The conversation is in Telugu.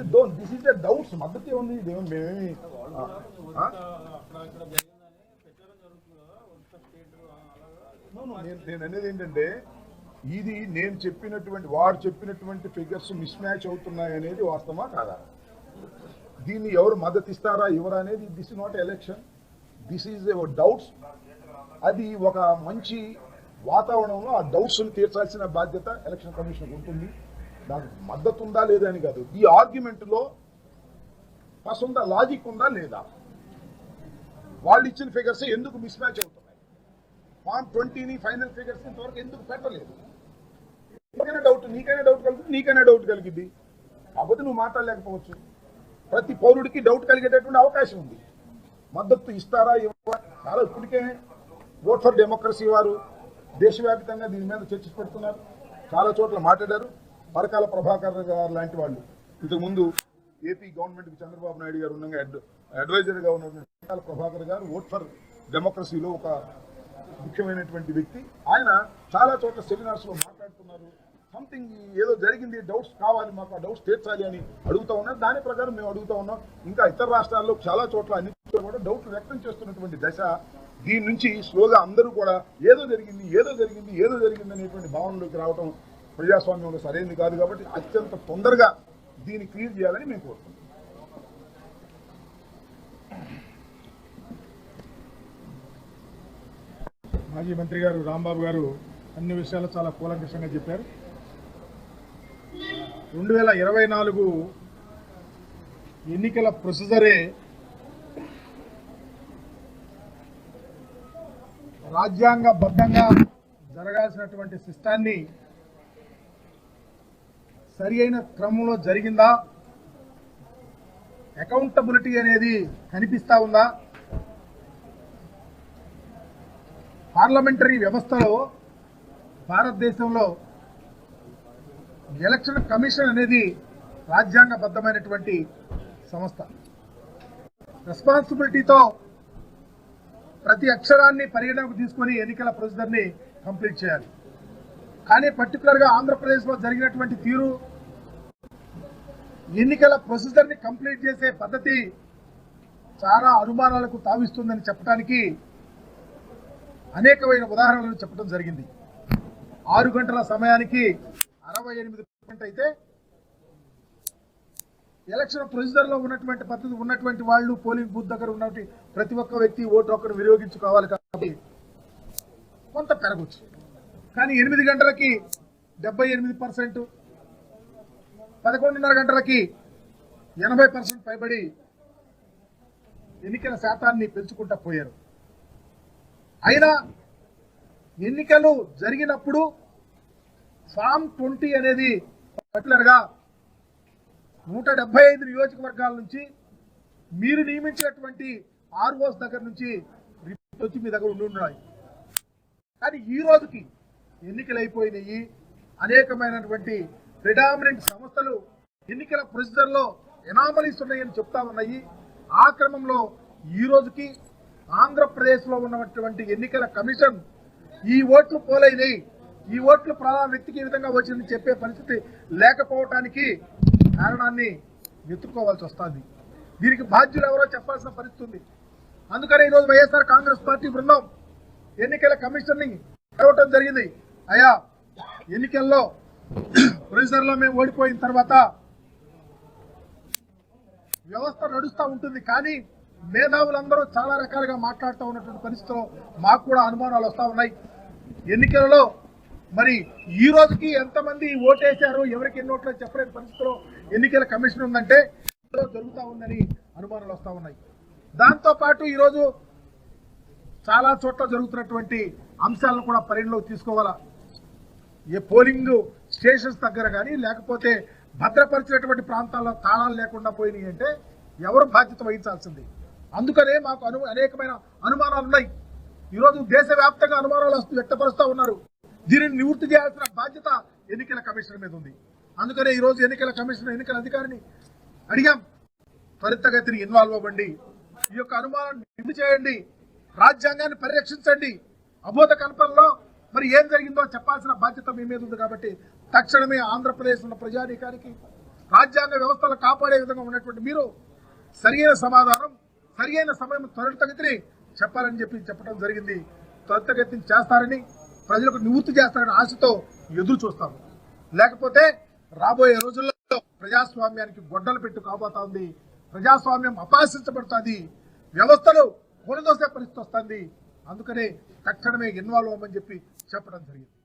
అంటే don't this is the doubts మద్దతు ఉంది ఇదేమో మేమేమి నేను అనేది ఏంటంటే ఇది నేను చెప్పినటువంటి వాడు చెప్పినటువంటి ఫిగర్స్ మిస్ మ్యాచ్ అవుతున్నాయి అనేది వాస్తవమా కాదా? దీన్ని ఎవరు మద్దతు ఇస్తారా ఎవరు అనేది this is not election this is doubts అది ఒక మంచి వాతావరణంలో ఆ డౌట్స్ని తీర్చాల్సిన బాధ్యత ఎలక్షన్ కమిషన్ ఉంటుంది. దానికి మద్దతు ఉందా లేదా అని కాదు. ఈ ఆర్గ్యుమెంట్లో ఫస్ట్ ఉందా లాజిక్ ఉందా లేదా? వాళ్ళు ఇచ్చిన ఫిగర్స్ ఎందుకు మిస్ మ్యాచ్ అవుతున్నాయి? ఫామ్ ట్వంటీని ఫైనల్ ఫిగర్స్ ఇంతవరకు ఎందుకు పెట్టలేదు? నీకైనా డౌట్ నీకైనా డౌట్ కలిగింది నీకైనా డౌట్ కలిగింది. కాకపోతే నువ్వు మాట్లాడలేకపోవచ్చు. ప్రతి పౌరుడికి డౌట్ కలిగేటటువంటి అవకాశం ఉంది. మద్దతు ఇస్తారా ఇవ్వరా? చాలా ఇప్పటికే ఓట్ ఫర్ డెమోక్రసీ వారు దేశవ్యాప్తంగా దీని మీద చర్చ పెడుతున్నారు. చాలా చోట్ల మాట్లాడారు. పరకాల ప్రభాకర్ గారు లాంటి వాళ్ళు. ఇంతకుముందు ఏపీ గవర్నమెంట్కి చంద్రబాబు నాయుడు గారు ఉండగా అడ్వైజర్గా ఉన్నటువంటి పరకాల ప్రభాకర్ గారు ఓట్ ఫర్ డెమోక్రసీలో ఒక ముఖ్యమైనటువంటి వ్యక్తి. ఆయన చాలా చోట్ల సెమినార్స్లో మాట్లాడుతున్నారు. సంథింగ్ ఏదో జరిగింది డౌట్స్ కావాలి మాకు ఆ డౌట్స్ తీర్చాలి అని అడుగుతా ఉన్నారు. దాని ప్రకారం మేము అడుగుతా ఉన్నాం. ఇంకా ఇతర రాష్ట్రాల్లో చాలా చోట్ల అన్ని చోట్ల కూడా డౌట్లు వ్యక్తం చేస్తున్నటువంటి దశ దీని నుంచి స్లోగా అందరూ కూడా ఏదో జరిగింది ఏదో జరిగింది ఏదో జరిగింది అనేటువంటి భావనలోకి రావడం ప్రజాస్వామ్యంలో సరైనది కాదు కాబట్టి అత్యంత తొందరగా దీన్ని క్లియర్ చేయాలని మేము కోరుకుంటున్నాం. మాజీ మంత్రి గారు రాంబాబు గారు అన్ని విషయాలు చాలా కూలంకషంగా చెప్పారు. రెండు వేల ఇరవై నాలుగు ఎన్నికల ప్రొసీజరే రాజ్యాంగబద్ధంగా జరగాల్సినటువంటి సిస్టాన్ని సరి అయిన క్రమంలో జరిగిందా? అకౌంటబిలిటీ అనేది కనిపిస్తా ఉందా? పార్లమెంటరీ వ్యవస్థలో భారతదేశంలో ఎలక్షన్ కమిషన్ అనేది రాజ్యాంగబద్ధమైనటువంటి సంస్థ. రెస్పాన్సిబిలిటీతో ప్రతి అక్షరాన్ని పరిగణకు తీసుకొని ఎన్నికల ప్రొసీజర్ని కంప్లీట్ చేయాలి. కానీ పర్టికులర్గా ఆంధ్రప్రదేశ్లో జరిగినటువంటి తీరు ఎన్నికల ప్రొసీజర్ని కంప్లీట్ చేసే పద్ధతి చాలా అనుమానాలకు తావిస్తుందని చెప్పడానికి అనేకమైన ఉదాహరణలు చెప్పడం జరిగింది. ఆరు గంటల సమయానికి అరవై ఎనిమిది పర్సెంట్ అయితే ఎలక్షన్ ప్రొసీజర్లో ఉన్నటువంటి పద్ధతి ఉన్నటువంటి వాళ్ళు పోలింగ్ బూత్ దగ్గర ఉన్నటువంటి ప్రతి ఒక్క వ్యక్తి ఓటు హక్కును వినియోగించుకోవాలి కాబట్టి కొంత పెరగచ్చు. కానీ ఎనిమిది గంటలకి డెబ్బై ఎనిమిది పర్సెంట్ పదకొండున్నర గంటలకి ఎనభై పర్సెంట్ పైబడి ఎన్నికల శాతాన్ని పెంచుకుంటా పోయారు. అయినా ఎన్నికలు జరిగినప్పుడు ఫామ్ ట్వంటీ అనేది పర్టికులర్గా నూట డెబ్బై ఐదు నియోజకవర్గాల నుంచి మీరు నియమించినటువంటి ఆర్ఓస్ దగ్గర నుంచి రిపోర్ట్ వచ్చి మీ దగ్గర ఉండి ఉన్నాయి. కానీ ఈ రోజుకి ఎన్నికలు అయిపోయినాయి. అనేకమైనటువంటి ప్రిడామినెంట్ సంస్థలు ఎన్నికల ప్రొసీజర్లో ఎనామలీస్ ఉన్నాయని చెప్తా ఉన్నాయి. ఆ క్రమంలో ఈ రోజుకి ఆంధ్రప్రదేశ్లో ఉన్నటువంటి ఎన్నికల కమిషన్ ఈ ఓట్లు పోలైనవి ఈ ఓట్లు ప్రధాన వ్యక్తికి ఈ విధంగా వచ్చిందని చెప్పే పరిస్థితి లేకపోవటానికి కారణాన్ని వెతుక్కోవాల్సి వస్తుంది. దీనికి బాధ్యులు ఎవరో చెప్పాల్సిన పరిస్థితి ఉంది. అందుకనే ఈరోజు వైఎస్ఆర్ కాంగ్రెస్ పార్టీ బృందం ఎన్నికల కమిషన్ని జరిగింది. అయా ఎన్నికల్లో ప్రొసీజర్ మేము ఓడిపోయిన తర్వాత వ్యవస్థ నడుస్తూ ఉంటుంది. కానీ మేధావులందరూ చాలా రకాలుగా మాట్లాడుతూ ఉన్నటువంటి పరిస్థితిలో మాకు కూడా అనుమానాలు వస్తూ ఉన్నాయి. ఎన్నికలలో మరి ఈ రోజుకి ఎంతమంది ఓటేశారు ఎవరికి ఎన్ని ఓట్లు చెప్పలేని పరిస్థితిలో ఎన్నికల కమిషన్ ఉందంటే జరుగుతూ ఉందని అనుమానాలు వస్తూ ఉన్నాయి. దాంతో పాటు ఈరోజు చాలా చోట్ల జరుగుతున్నటువంటి అంశాలను కూడా పరిగణలోకి తీసుకోవాలా? ఏ పోలింగ్ స్టేషన్స్ దగ్గర కానీ లేకపోతే భద్రపరిచినటువంటి ప్రాంతాల్లో తాళాలు లేకుండా పోయినాయి అంటే ఎవరు బాధ్యత వహించాల్సింది? అందుకనే మాకు అను అనేకమైన అనుమానాలు ఉన్నాయి. ఈరోజు దేశవ్యాప్తంగా అనుమానాలు వస్తూ వ్యక్తపరుస్తూ ఉన్నారు. దీనిని నివృత్తి చేయాల్సిన బాధ్యత ఎన్నికల కమిషన్ మీద ఉంది. అందుకనే ఈ రోజు ఎన్నికల కమిషన్ ఎన్నికల అధికారిని అడిగాం. త్వరితగతిని ఇన్వాల్వ్ అవ్వండి. ఈ యొక్క అనుమానాన్ని నిండి చేయండి రాజ్యాంగాన్ని పరిరక్షించండి. అబోధ కల్పనలో మరి ఏం జరిగిందో చెప్పాల్సిన బాధ్యత మీ మీద ఉంది కాబట్టి తక్షణమే ఆంధ్రప్రదేశ్ ఉన్న ప్రజానీకానికి రాజ్యాంగ వ్యవస్థలు కాపాడే విధంగా ఉన్నటువంటి మీరు సరియైన సమాధానం సరియైన సమయం త్వరితగతిని చెప్పాలని చెప్పి చెప్పడం జరిగింది. త్వరితగతిని చేస్తారని ప్రజలకు నివృత్తి చేస్తారని ఆశతో ఎదురు చూస్తాము. లేకపోతే రాబోయే రోజుల్లో ప్రజాస్వామ్యానికి గొడ్డలు పెట్టు కాబోతా ఉంది ప్రజాస్వామ్యం అపాసించబడుతుంది వ్యవస్థలు కూలదోసే పరిస్థితి వస్తుంది. అందుకనే తక్షణమే ఇన్వాల్వ్ అవ్వమని చెప్పి చెప్పడం జరిగింది.